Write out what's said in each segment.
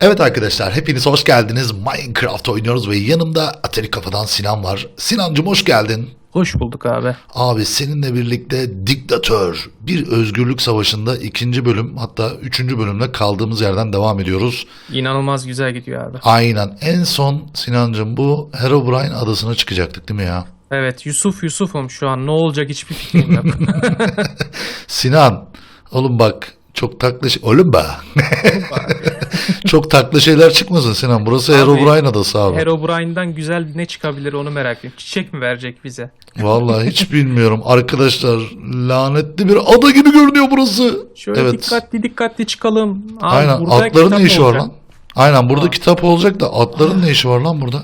Evet arkadaşlar hepiniz hoş geldiniz. Minecraft oynuyoruz ve yanımda Atari Kafadan Sinan var. Sinancım hoş geldin. Hoş bulduk abi. Abi seninle birlikte Diktatör bir özgürlük savaşında ikinci bölüm hatta üçüncü bölümle kaldığımız yerden devam ediyoruz. İnanılmaz güzel gidiyor abi. Aynen en son Sinancım bu Herobrine adasına çıkacaktık değil mi ya? Evet Yusuf Yusuf'um şu an ne olacak hiçbir fikrim yok. Sinan oğlum bak çok taklı şey... Oğlum be. çok taklı şeyler çıkmasın Sinan. Burası Herobrine adası abi. Herobrine'den güzel ne çıkabilir onu merak ediyorum. Çiçek mi verecek bize? Vallahi hiç bilmiyorum. Arkadaşlar lanetli bir ada gibi görünüyor burası. Şöyle evet. dikkatli dikkatli çıkalım. Abi, Aynen burada atların ne işi var lan? Aynen burada Aa. kitap olacak da atların ne işi var lan burada?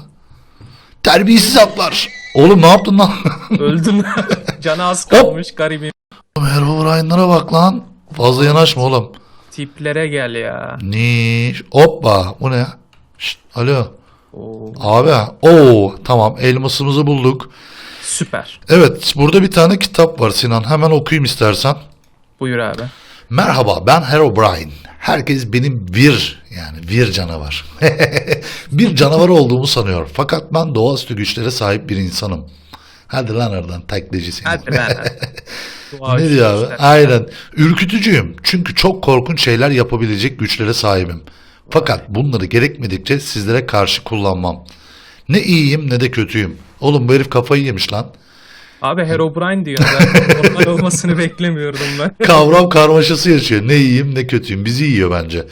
Terbiyesiz atlar. Oğlum ne yaptın lan? Öldüm. Canı az kalmış garibim. Oğlum Herobrine'lara bak lan. Fazla yanaşma oğlum. Tiplere gel ya. Niş. Hoppa. Bu ne? Şşt, alo. Oo, Abi. Oo tamam elmasımızı bulduk. süper. Evet burada bir tane kitap var Sinan. Hemen okuyayım istersen. Buyur abi. Merhaba ben Herobrine. Herkes benim bir yani bir canavar. bir canavar olduğumu sanıyor. Fakat ben doğaüstü güçlere sahip bir insanım. Hadi lan oradan taklacı seni. Hadi lan. Ne diyor abi? Aynen. Ürkütücüyüm. Çünkü çok korkunç şeyler yapabilecek güçlere sahibim. Fakat bunları gerekmedikçe sizlere karşı kullanmam. Ne iyiyim ne de kötüyüm. Oğlum bu herif kafayı yemiş lan. Abi Herobrine diyor. Normal olmasını beklemiyordum ben. Kavram karmaşası yaşıyor. Ne iyiyim ne kötüyüm. Bizi yiyor bence.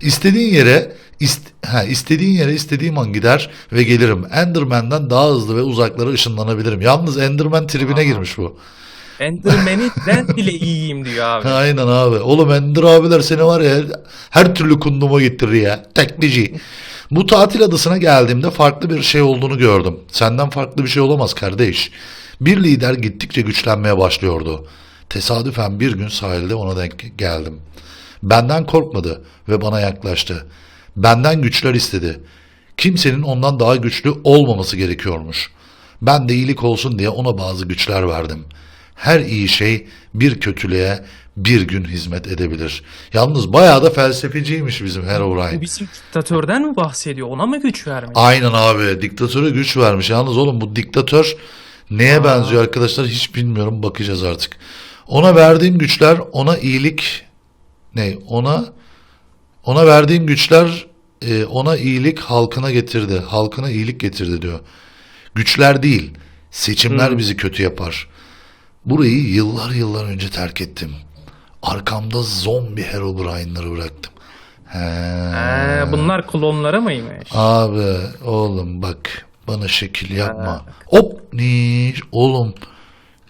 İstediğin yere ist- ha, istediğin yere istediğim an gider ve gelirim. Enderman'den daha hızlı ve uzaklara ışınlanabilirim. Yalnız Enderman tribine girmiş bu. Enderman'i ben bile iyiyim diyor abi. Aynen abi. Oğlum Ender abiler seni var ya her, türlü kunduma getirir ya. Teklici. Bu tatil adasına geldiğimde farklı bir şey olduğunu gördüm. Senden farklı bir şey olamaz kardeş. Bir lider gittikçe güçlenmeye başlıyordu. Tesadüfen bir gün sahilde ona denk geldim. Benden korkmadı ve bana yaklaştı. Benden güçler istedi. Kimsenin ondan daha güçlü olmaması gerekiyormuş. Ben de iyilik olsun diye ona bazı güçler verdim. Her iyi şey bir kötülüğe bir gün hizmet edebilir. Yalnız bayağı da felsefeciymiş bizim Bu Herobrine. bizim diktatörden mi bahsediyor? Ona mı güç vermiş? Aynen abi diktatöre güç vermiş. Yalnız oğlum bu diktatör neye benziyor arkadaşlar hiç bilmiyorum bakacağız artık. Ona verdiğim güçler ona iyilik ne ona ona verdiğim güçler e, ona iyilik halkına getirdi. Halkına iyilik getirdi diyor. Güçler değil seçimler bizi kötü yapar. Burayı yıllar yıllar önce terk ettim. Arkamda zombi Herobrine'ları bıraktım. He. Ee, bunlar klonları mıymış? Abi oğlum bak bana şekil yapma. Hop niş oğlum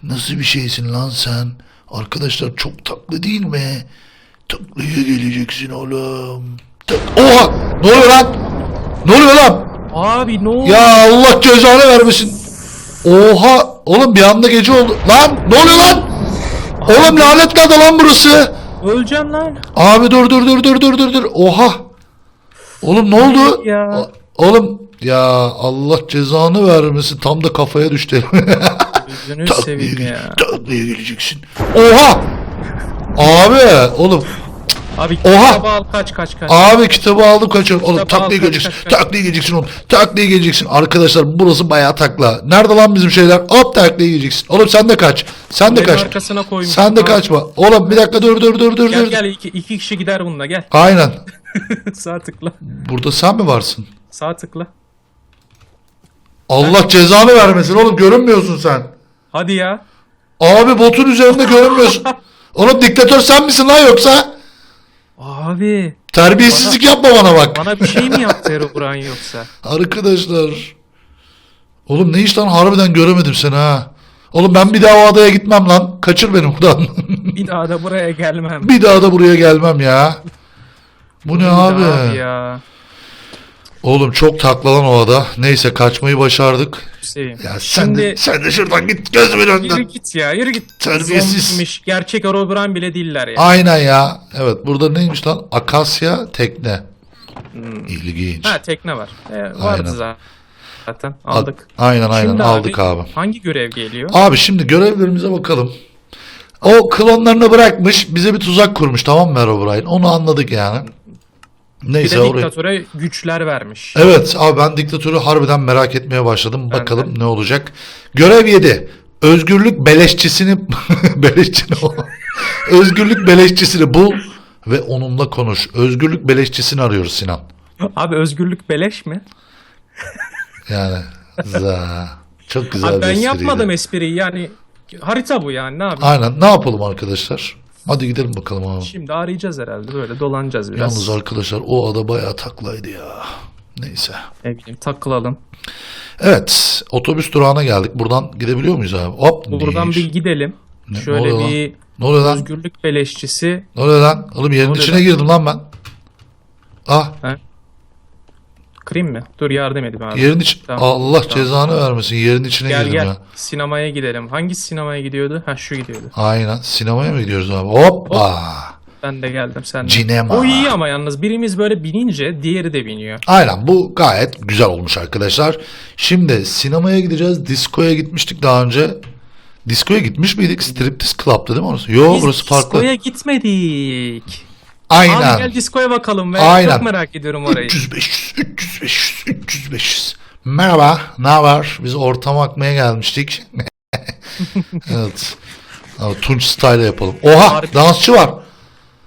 nasıl bir şeysin lan sen? Arkadaşlar çok taklı değil mi? Taklıya geleceksin oğlum. Oha ne oluyor lan? Ne oluyor lan? Abi ne oldu? Ya Allah cezanı vermesin. Oha oğlum bir anda gece oldu. Lan ne oluyor lan? Oğlum lanetli ada lan burası. Öleceğim lan. Abi dur dur dur dur dur dur dur. Oha. Oğlum ne oldu? Ya. Oğlum ya Allah cezanı vermesin. Tam da kafaya düştü. Gözünü seveyim ya. taklaya geleceksin. Oha. Abi oğlum Abi Oha! kitabı al kaç kaç kaç. abi kitabı aldım kaçıyorum. Oğlum Kitabı al, taklaya kaç, geleceksin. kaç, kaç. Taklaya geleceksin oğlum. Taklaya geleceksin. Arkadaşlar burası bayağı takla. Nerede lan bizim şeyler? Hop taklaya geleceksin. Oğlum sen de kaç. Sen de Benim kaç. arkasına koymuş. Sen de kaçma. Oğlum bir dakika dur dur dur dur Gel dur. gel iki, iki kişi gider bununla gel. Aynen. Sağ tıkla. Burada sen mi varsın? Sağ tıkla. Allah cezanı vermesin oğlum görünmüyorsun sen. Hadi ya. Abi botun üzerinde görünmüyorsun. Oğlum diktatör sen misin lan yoksa? Abi Terbiyesizlik yapma bana bak. bana bir şey mi yaptı Herobrine yoksa? Arkadaşlar. Oğlum ne iş lan harbiden göremedim seni ha. Oğlum ben bir daha o adaya gitmem lan. Kaçır beni buradan. Bir daha da buraya gelmem. bir daha da buraya gelmem ya. Bu ne abi? abi ya. Oğlum çok taklalan o ada. Neyse kaçmayı başardık. Seveyim. Ya sen Şimdi de sen de şuradan git gözümün yürü önünden. git ya yürü git. Terbiyesiz. Zombiymiş. Gerçek Herobrine bile değiller ya. Aynen ya. Evet burada neymiş lan? Akasya tekne. İlginç. Ha tekne var. E, Aynen. vardı zaten. Zaten aldık. Aynen aynen Şimdi aldık abi. Hangi görev geliyor? Abi şimdi görevlerimize bakalım. O klonlarını bırakmış bize bir tuzak kurmuş tamam mı Herobrine? Onu anladık yani. Bir Neyse de oraya. diktatöre güçler vermiş. Evet abi ben diktatörü harbiden merak etmeye başladım. Ben Bakalım de. ne olacak. Görev 7. Özgürlük beleşçisini beleşçi ne o? Özgürlük beleşçisini bul ve onunla konuş. Özgürlük beleşçisini arıyoruz Sinan. Abi özgürlük beleş mi? Yani za. Çok güzel Abi bir ben espriydi. yapmadım espriyi yani harita bu yani ne yapayım? Aynen. Ne yapalım arkadaşlar? Hadi gidelim bakalım abi. Şimdi arayacağız herhalde böyle dolanacağız biraz. Yalnız arkadaşlar o ada bayağı taklaydı ya. Neyse. Ne bileyim takılalım. Evet. Otobüs durağına geldik. Buradan gidebiliyor muyuz abi? Hop. Buradan bir gidelim. Ne- ne Şöyle lan? bir Ne oluyor lan? özgürlük beleşçisi. Ne oluyor lan? Oğlum yerin içine lan? girdim lan ben. Ah Kırayım mı? Dur yardım edeyim abi. yerin iç... Tamam, Allah tamam. cezanı vermesin. Yerin içine Gel girdim gel ya. sinemaya gidelim. Hangi sinemaya gidiyordu? Ha şu gidiyordu. Aynen. Sinemaya mı gidiyoruz abi? Hoppa. Ben de geldim sen de. Cinema. O iyi ama yalnız birimiz böyle binince diğeri de biniyor. Aynen bu gayet güzel olmuş arkadaşlar. Şimdi sinemaya gideceğiz. Diskoya gitmiştik daha önce. Diskoya gitmiş miydik? Striptease Club'tı değil mi orası? Yo Biz burası farklı. diskoya gitmedik. Aynen. Abi gel diskoya bakalım ve Aynen. çok merak ediyorum orayı. 300 500 300 500 300 500. Merhaba, ne var? Biz ortama akmaya gelmiştik. evet. Abi, Tunç style yapalım. Oha, Harbi. dansçı var.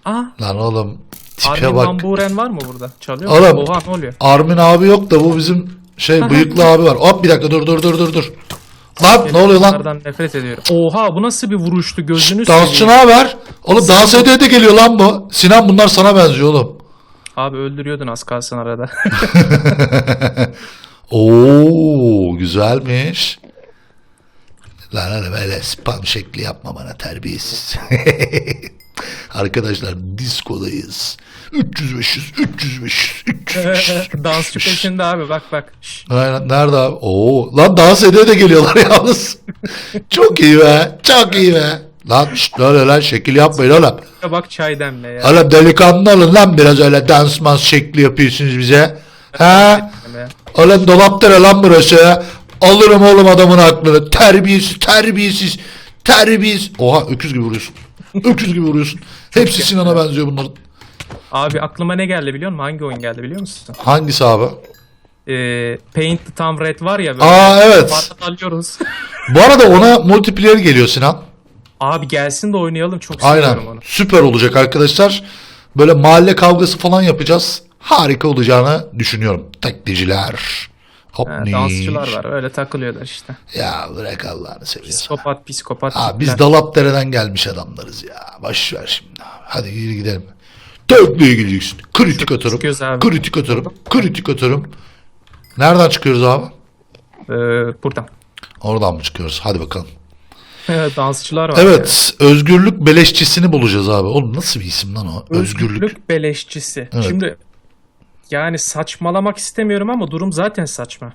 Aa, Lan oğlum, tipe Armin bak. Van Buuren var mı burada? Çalıyor Oğlum. mu? Oha ne oluyor? Armin abi yok da bu bizim şey bıyıklı abi var. Hop bir dakika dur dur dur dur dur. Lan ne oluyor lan? Bunlardan nefret ediyorum. Oha bu nasıl bir vuruştu gözünü Dansçı ne seveyim. haber? Oğlum dans ediyor da geliyor lan bu. Sinan bunlar sana benziyor oğlum. Abi öldürüyordun az kalsın arada. Oo güzelmiş. Lan öyle böyle spam şekli yapma bana terbiyesiz. Arkadaşlar diskodayız. 300 500 300 500 300 500. Dansçı peşinde abi bak bak. Aynen nerede abi? Oo lan dans ediyor da geliyorlar yalnız. çok iyi be. Çok iyi be. Lan şşt öyle lan şekil yapmayın oğlum. bak çay demle ya. Oğlum delikanlı olun lan biraz öyle dans mans şekli yapıyorsunuz bize. Ha? Oğlum dolap tere lan burası. Alırım oğlum adamın aklını. Terbiyesiz, terbiyesiz, terbiyesiz. Oha öküz gibi vuruyorsun. Öküz gibi vuruyorsun. Hepsi Sinan'a benziyor bunların. Abi aklıma ne geldi biliyor musun? Hangi oyun geldi biliyor musun? Hangisi abi? Ee, Paint the Tom Red var ya böyle. Aa evet. Patlatıyoruz. Bu arada ona multiplayer geliyor Sinan. Abi gelsin de oynayalım çok Aynen. seviyorum onu. Süper olacak arkadaşlar. Böyle mahalle kavgası falan yapacağız. Harika olacağını düşünüyorum. Tekniciler. Ha, niş. dansçılar var öyle takılıyorlar işte. Ya bırak Allah'ını seviyorsan. Psikopat psikopat. Biz tipler. Dalapdere'den gelmiş adamlarız ya. Boş ver şimdi abi. Hadi yürü gidelim. Tekneye gideceksin. Kritik atarım. çıkıyoruz abi. Kritik atarım. Kritik atarım. Nereden çıkıyoruz abi? Ee, buradan. Oradan mı çıkıyoruz? Hadi bakalım. Dansçılar var. Evet. Özgürlük beleşçisini bulacağız abi. Oğlum nasıl bir isim lan o? ya. Özgürlük. Özgürlük beleşçisi. Evet. Şimdi yani saçmalamak istemiyorum ama durum zaten saçma.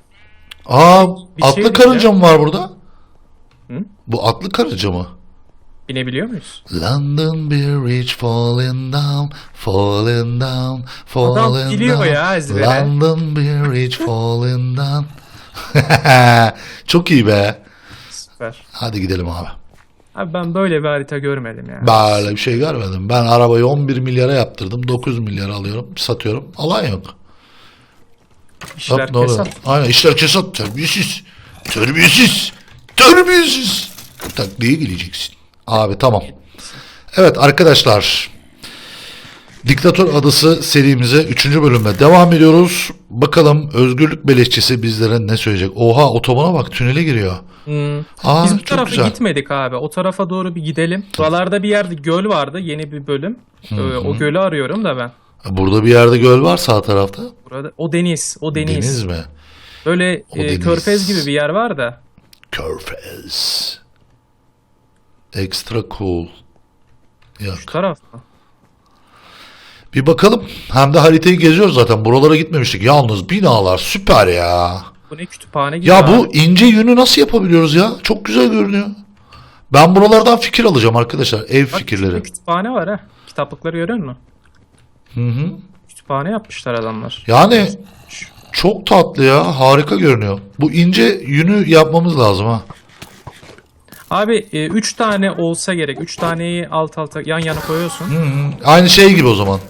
Aa Bir şey atlı diyeceğim. karınca mı var burada? Hı? Bu atlı karınca mı? Binebiliyor muyuz? London Bridge falling down, falling down, falling biliyor down. ya ezbere. London Bridge falling down. Çok iyi be. Süper. Hadi gidelim abi. Abi ben böyle bir harita görmedim ya. Böyle bir şey görmedim. Ben arabayı 11 milyara yaptırdım. 9 milyara alıyorum, satıyorum. Alan yok. İşler Hop, ne oluyor? kesat. Aynen işler kesat. Terbiyesiz. Terbiyesiz. Terbiyesiz. Takliye geleceksin. Abi tamam. Evet arkadaşlar. Diktatör Adası serimize 3. bölümle devam ediyoruz. Bakalım özgürlük beleşçisi bizlere ne söyleyecek? Oha otobana bak tünele giriyor. Hmm. Aa, Biz bu tarafa güzel. gitmedik abi. O tarafa doğru bir gidelim. Buralarda bir yerde göl vardı. Yeni bir bölüm. Ee, o gölü arıyorum da ben. Burada bir yerde göl var sağ tarafta. Burada o deniz, o deniz. Deniz mi? Böyle O e, deniz. körfez gibi bir yer var da. Körfez. Extra cool. Yok. Şu taraf mı? Bir bakalım. Hem de haritayı geziyoruz zaten. Buralara gitmemiştik. Yalnız binalar süper ya. Bu ne kütüphane gibi Ya abi. bu ince yünü nasıl yapabiliyoruz ya? Çok güzel görünüyor. Ben buralardan fikir alacağım arkadaşlar. Ev Bak, fikirleri. kütüphane var ha. Kitaplıkları görüyor musun? Hı hı. Kütüphane yapmışlar adamlar. Yani çok tatlı ya. Harika görünüyor. Bu ince yünü yapmamız lazım ha. Abi 3 tane olsa gerek. 3 taneyi alt alta yan yana koyuyorsun. Hı hı. Aynı şey gibi o zaman.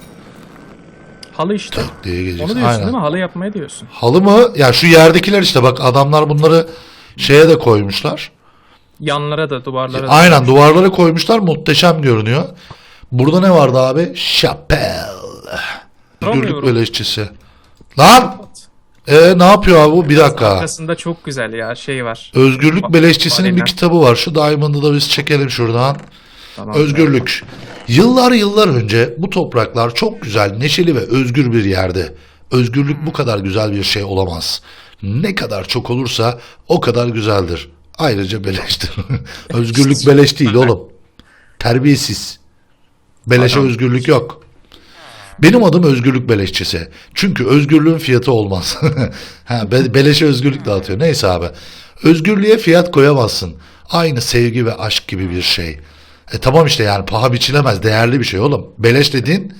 Halı işte. diye Onu geleceksin. diyorsun Aynen. değil mi? Halı yapmayı diyorsun. Halı mı? Ya şu yerdekiler işte bak adamlar bunları şeye de koymuşlar. Yanlara da duvarlara da. Aynen duvarlara koymuşlar muhteşem görünüyor. Burada ne vardı abi? Şapel. Özgürlük Duramıyorum. beleşçisi. Lan! E ne yapıyor abi bu? Bir dakika. Arkasında çok güzel ya şey var. Özgürlük Beleşçisi'nin bir Aynen. kitabı var. Şu Diamond'ı da biz çekelim şuradan. Tamam. Özgürlük. Yıllar yıllar önce bu topraklar çok güzel, neşeli ve özgür bir yerdi. Özgürlük bu kadar güzel bir şey olamaz. Ne kadar çok olursa o kadar güzeldir. Ayrıca beleştir. Özgürlük beleş değil oğlum. Terbiyesiz. Beleşe Adam- özgürlük yok. Benim adım özgürlük beleşçisi. Çünkü özgürlüğün fiyatı olmaz. ha, be- beleşe özgürlük dağıtıyor. Neyse abi. Özgürlüğe fiyat koyamazsın. Aynı sevgi ve aşk gibi bir şey. E tamam işte yani paha biçilemez. Değerli bir şey oğlum. Beleş dediğin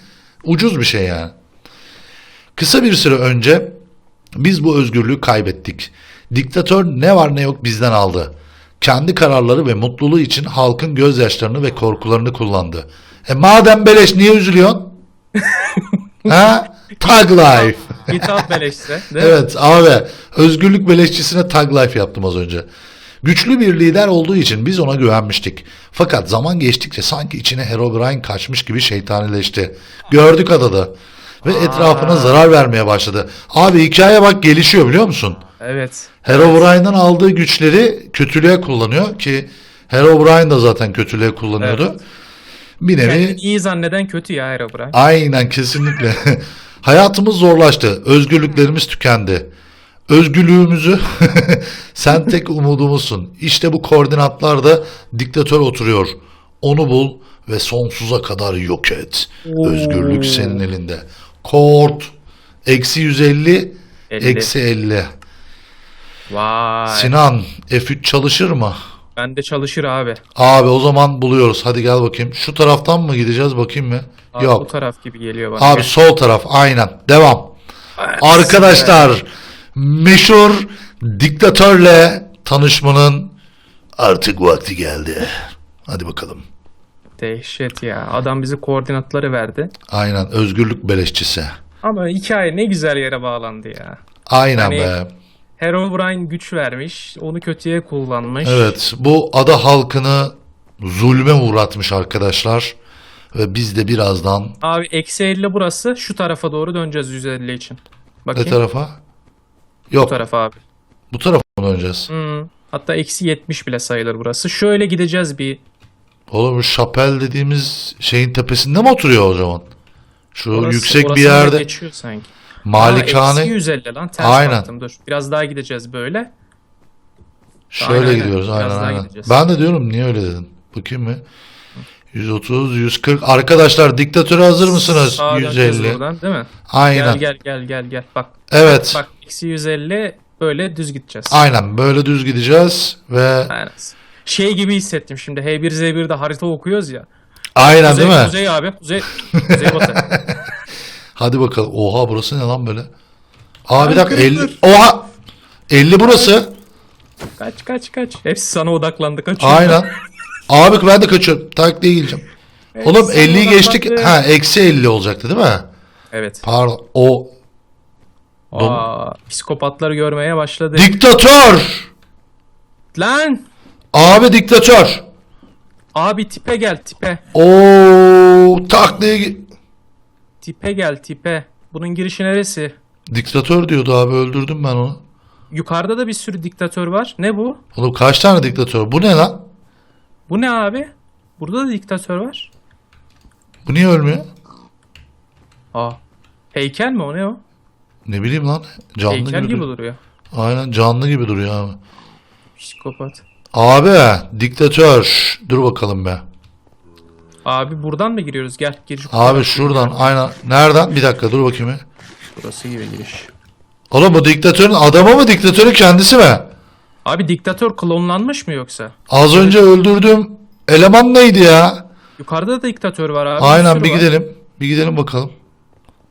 ucuz bir şey yani. Kısa bir süre önce biz bu özgürlüğü kaybettik. Diktatör ne var ne yok bizden aldı. Kendi kararları ve mutluluğu için halkın gözyaşlarını ve korkularını kullandı. E madem beleş niye üzülüyorsun? ha? Tag life. Hitap beleşse. Evet abi özgürlük beleşçisine tag life yaptım az önce. Güçlü bir lider olduğu için biz ona güvenmiştik. Fakat zaman geçtikçe sanki içine Herobrine kaçmış gibi şeytanileşti. Gördük adada. Ve etrafına zarar vermeye başladı. Abi hikaye bak gelişiyor biliyor musun? Evet. Herobrine'den aldığı güçleri kötülüğe kullanıyor ki Herobrine da zaten kötülüğe kullanıyordu. Evet. Bir nevi Kendini iyi zanneden kötü ya Herobrine. Aynen kesinlikle. Hayatımız zorlaştı. Özgürlüklerimiz tükendi. Özgürlüğümüzü sen tek umudumuzsun. İşte bu koordinatlarda diktatör oturuyor. Onu bul ve sonsuza kadar yok et. Oo. Özgürlük senin elinde. Kord. Eksi 150. 50. Eksi 50. Vay. Sinan F3 çalışır mı? Bende çalışır abi. Abi o zaman buluyoruz. Hadi gel bakayım. Şu taraftan mı gideceğiz bakayım mı? Abi Yok. Bu taraf gibi geliyor bana. Abi sol taraf aynen. Devam. Evet. Arkadaşlar meşhur diktatörle tanışmanın artık vakti geldi. Hadi bakalım. Dehşet ya. Adam bize koordinatları verdi. Aynen özgürlük beleşçisi. Ama hikaye ne güzel yere bağlandı ya. Aynen Hani- be. Herobrine güç vermiş. Onu kötüye kullanmış. Evet bu ada halkını zulme uğratmış arkadaşlar. Ve biz de birazdan Abi eksi 50 burası. Şu tarafa doğru döneceğiz 150 için. ne Bakayım. Tarafa? Bu Yok tarafa abi. bu tarafa mı döneceğiz? Hmm. Hatta eksi 70 bile sayılır burası. Şöyle gideceğiz bir. Oğlum bu şapel dediğimiz şeyin tepesinde mi oturuyor o zaman? Şu Orası- yüksek bir orasını da yerde Geçiyor sanki. Aa, malikane. eksi 150 lan ters Aynen. baktım dur. Biraz daha gideceğiz böyle. Şöyle Aynen, aynen. gidiyoruz Biraz aynen daha aynen. gideceğiz. Ben de diyorum niye öyle dedin? Bakayım mı? 130, 140. Arkadaşlar diktatöre hazır mısınız? Sağa döneceğiz 150. buradan değil mi? Aynen. Gel gel gel gel gel. Bak Evet. bak eksi 150 böyle düz gideceğiz. Aynen böyle düz gideceğiz ve Aynen. Şey gibi hissettim şimdi H1Z1'de harita okuyoruz ya. aynen Kuzey, değil mi? Kuzey abi. Kuzey, kuzey batı. Hadi bakalım. Oha burası ne lan böyle? Aa bir dakika 50. kırık. Oha! 50 burası. kaç kaç kaç. Hepsi sana odaklandı kaçıyor. Aynen. Abi ben de kaçıyorum. Takliye geleceğim. Hepsi Oğlum sana 50'yi geçtik. Ha eksi 50 olacaktı değil mi? Evet. Pardon. O Aa, psikopatları görmeye başladı. diktatör. Lan! Abi diktatör. Abi tipe gel tipe. Oo takliye ge- Tipe gel tipe. Bunun girişi neresi? Diktatör diyordu abi öldürdüm ben onu. Yukarıda da bir sürü diktatör var. Ne bu? Oğlum kaç tane diktatör? Bu ne lan? Bu ne abi? Burada da diktatör var. Bu niye ölmüyor? Aa. Heykel mi o ne o? Ne bileyim lan. Canlı Heykel gibi, gibi duruyor. duruyor. Aynen canlı gibi duruyor abi. Psikopat. Abi diktatör. Dur bakalım be. Abi buradan mı giriyoruz? Gel gir. Abi şuradan aynen. Nereden? Bir dakika dur bakayım. bir. Burası gibi giriş. Oğlum bu diktatörün adamı mı diktatörün kendisi mi? Abi diktatör klonlanmış mı yoksa? Az önce öldürdüğüm eleman neydi ya? Yukarıda da diktatör var abi. Aynen sürü bir var. gidelim. Bir gidelim bakalım.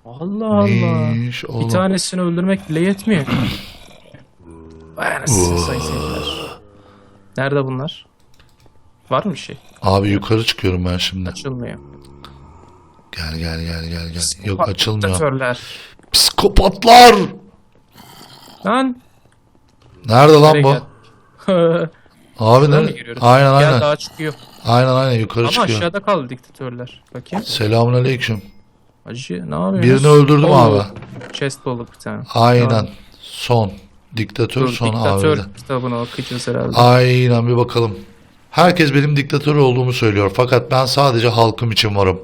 Allah Allah. Neymiş oğlum? Bir tanesini öldürmek bile yetmiyor. Vay anasını sayın seyirciler. Nerede bunlar? Var mı bir şey? Abi yukarı çıkıyorum ben şimdi. Açılmıyor. Gel gel gel gel gel. Yok açılmıyor. Diktatörler. Psikopatlar. Lan. Nerede lan nereye bu? Abi Şuradan mı ne? giriyoruz? Aynen Gel aynen. daha çıkıyor. Aynen aynen yukarı Ama çıkıyor. aşağıda kaldı diktatörler. Bakayım. Selamünaleyküm. Hacı ne yapıyorsun? Birini öldürdüm abi. Chest bulduk bir tane. Aynen. Tamam. Son. Diktatör Dur, son diktatör abi. kitabını okuyacağız herhalde. Aynen bir bakalım. Herkes benim diktatör olduğumu söylüyor fakat ben sadece halkım için varım.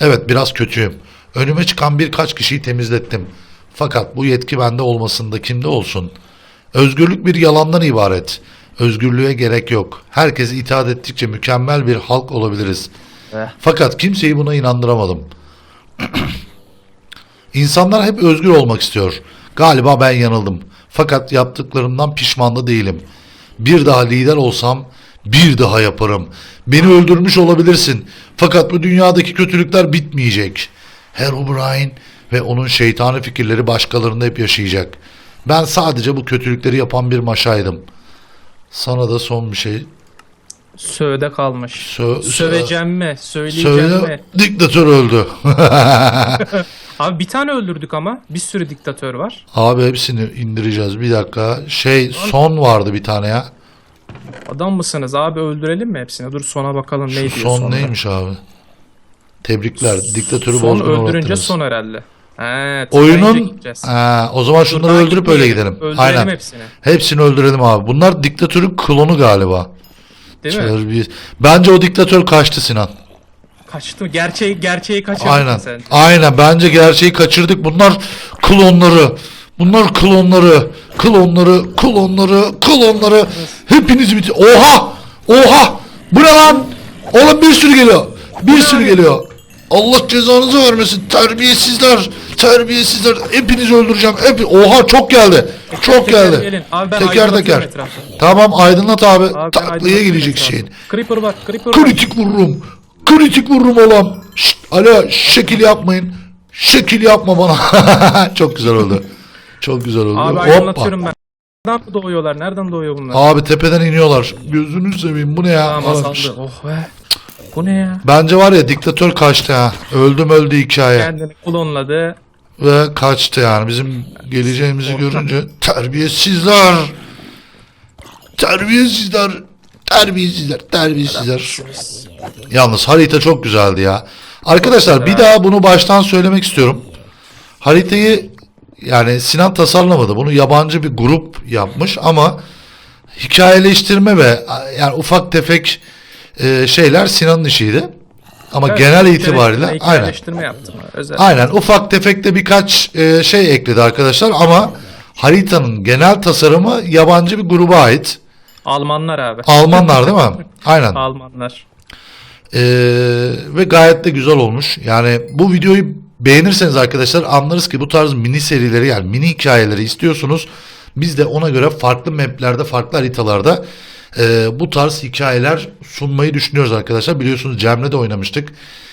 Evet biraz kötüyüm. Önüme çıkan birkaç kişiyi temizlettim. Fakat bu yetki bende olmasında kimde olsun? Özgürlük bir yalandan ibaret. Özgürlüğe gerek yok. Herkese itaat ettikçe mükemmel bir halk olabiliriz. Eh. Fakat kimseyi buna inandıramadım. İnsanlar hep özgür olmak istiyor. Galiba ben yanıldım. Fakat yaptıklarımdan pişman da değilim. Bir daha lider olsam bir daha yaparım. Beni öldürmüş olabilirsin. Fakat bu dünyadaki kötülükler bitmeyecek. Herobrine ve onun şeytani fikirleri başkalarında hep yaşayacak. Ben sadece bu kötülükleri yapan bir maşaydım. Sana da son bir şey Söğüde kalmış. Sö- Söveceğim mi? Söyleyeceğim mi? söyle. Diktatör öldü. Abi bir tane öldürdük ama. Bir sürü diktatör var. Abi hepsini indireceğiz. Bir dakika. Şey son vardı bir tane ya. Adam mısınız abi öldürelim mi hepsini? Dur sona bakalım ne Şu diyor son sonra. neymiş abi? Tebrikler. Diktatörü Son bozgun öldürünce uğrattınız. son herhalde. He, Oyunun gideceğiz. o zaman şunları daha öldürüp öyle gidelim. Öldürelim Aynen. hepsini. Hepsini öldürelim abi. Bunlar diktatörün klonu galiba. Değil mi? Terbiye- Bence o diktatör kaçtı Sinan. Kaçtı. Gerçeği, gerçeği kaçırdın Aynen. sen. Aynen. Bence gerçeği kaçırdık. Bunlar klonları. Bunlar klonları. Klonları. Klonları. Klonları. Hepiniz bit. Oha! Oha! Bu ne lan? Oğlum bir sürü geliyor. Bir sürü geliyor. Allah cezanızı vermesin. Terbiyesizler. Terbiyesizler. Hepinizi öldüreceğim. Hep Oha çok geldi. Çok teker geldi. gelin. Abi ben teker teker. Tamam aydınlat abi. Abi Taklaya etrafı. şeyin. Creeper var. Creeper var. Kritik vururum. Kritik vururum oğlum. Şşt, alo şekil yapmayın. Şekil yapma bana. Çok güzel oldu. Çok güzel oldu. Abi Hoppa. aydınlatıyorum ben. Nereden doğuyorlar? Nereden doğuyor bunlar? Abi tepeden iniyorlar. Gözünü seveyim bu ne ya? Tamam. Oh be. Bu ne ya? Bence var ya diktatör kaçtı ha. Öldüm öldü hikaye. Kendini klonladı. Ve kaçtı yani. Bizim geleceğimizi görünce terbiyesizler. Terbiyesizler. Terbiyesizler. Terbiyesizler. Yalnız harita çok güzeldi ya. Arkadaşlar bir daha bunu baştan söylemek istiyorum. Haritayı yani Sinan tasarlamadı. Bunu yabancı bir grup yapmış ama hikayeleştirme ve yani ufak tefek e, şeyler Sinan'ın işiydi. Ama Evet, genel itibariyle aynen. yaptım. Aynen ufak tefek de birkaç e, şey ekledi arkadaşlar ama haritanın genel tasarımı yabancı bir gruba ait. Almanlar abi. Almanlar değil mi? Aynen. Almanlar. Ee, ve gayet de güzel olmuş. Yani bu videoyu beğenirseniz arkadaşlar anlarız ki bu tarz mini serileri yani mini hikayeleri istiyorsunuz. Biz de ona göre farklı maplerde, farklı haritalarda e, bu tarz hikayeler sunmayı düşünüyoruz arkadaşlar. Biliyorsunuz Cem'le de oynamıştık.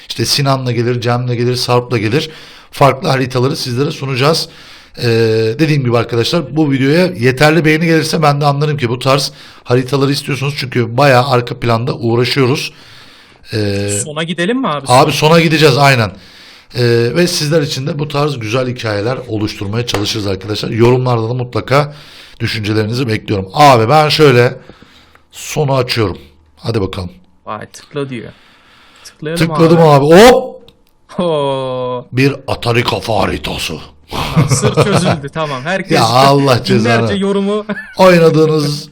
İşte Sinan'la gelir, Cem'le gelir, Sarp'la gelir. Farklı haritaları sizlere sunacağız. Ee, dediğim gibi arkadaşlar bu videoya yeterli beğeni gelirse ben de anlarım ki bu tarz haritaları istiyorsunuz. Çünkü bayağı arka planda uğraşıyoruz. Ee, Sona gidelim mi abi? Abi sona gideceğiz aynen. Ee, ve sizler için de bu tarz güzel hikayeler oluşturmaya çalışırız arkadaşlar. Yorumlarda da mutlaka düşüncelerinizi bekliyorum. Abi ben şöyle sonu açıyorum. Hadi bakalım. Vay tıkla diyor. Tıklayalım Tıkladım abi. abi. Hop! Oo, Bir Atari kafa haritası. sır çözüldü tamam. Herkes Ya Allah cezanı. yorumu Oynadığınız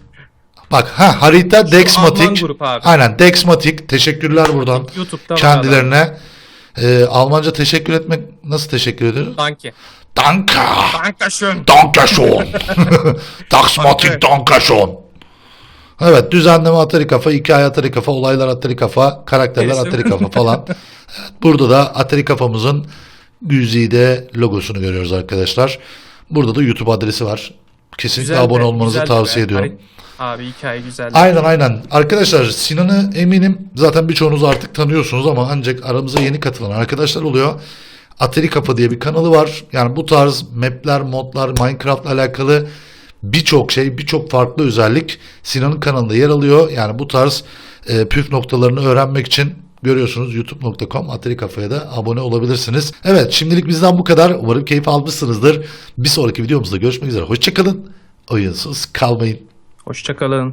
Bak ha harita Dexmatic. Abi. Aynen Dexmatic. Teşekkürler buradan YouTube'da kendilerine. Ee, Almanca teşekkür etmek nasıl teşekkür ediyoruz? Danke. Danke. Dankeschön. Dankeschön. Daxmatic Dankeschön. Evet düzenleme Atari kafa, hikaye Atari kafa, olaylar Atari kafa, karakterler Resim. Atari kafa falan. Evet, burada da Atari kafamızın güzide logosunu görüyoruz arkadaşlar. Burada da YouTube adresi var. Kesinlikle Güzel abone be, olmanızı tavsiye be. ediyorum. Abi hikaye güzel. Aynen aynen. Arkadaşlar Sinan'ı eminim zaten birçoğunuz artık tanıyorsunuz ama ancak aramıza yeni katılan arkadaşlar oluyor. Atari Kafa diye bir kanalı var. Yani bu tarz mapler, modlar, Minecraft'la alakalı birçok şey, birçok farklı özellik Sinan'ın kanalında yer alıyor. Yani bu tarz e, püf noktalarını öğrenmek için Görüyorsunuz youtube.com Atari Kafe'ye de abone olabilirsiniz. Evet şimdilik bizden bu kadar. Umarım keyif almışsınızdır. Bir sonraki videomuzda görüşmek üzere. Hoşçakalın. Oyunsuz kalmayın. Hoşçakalın.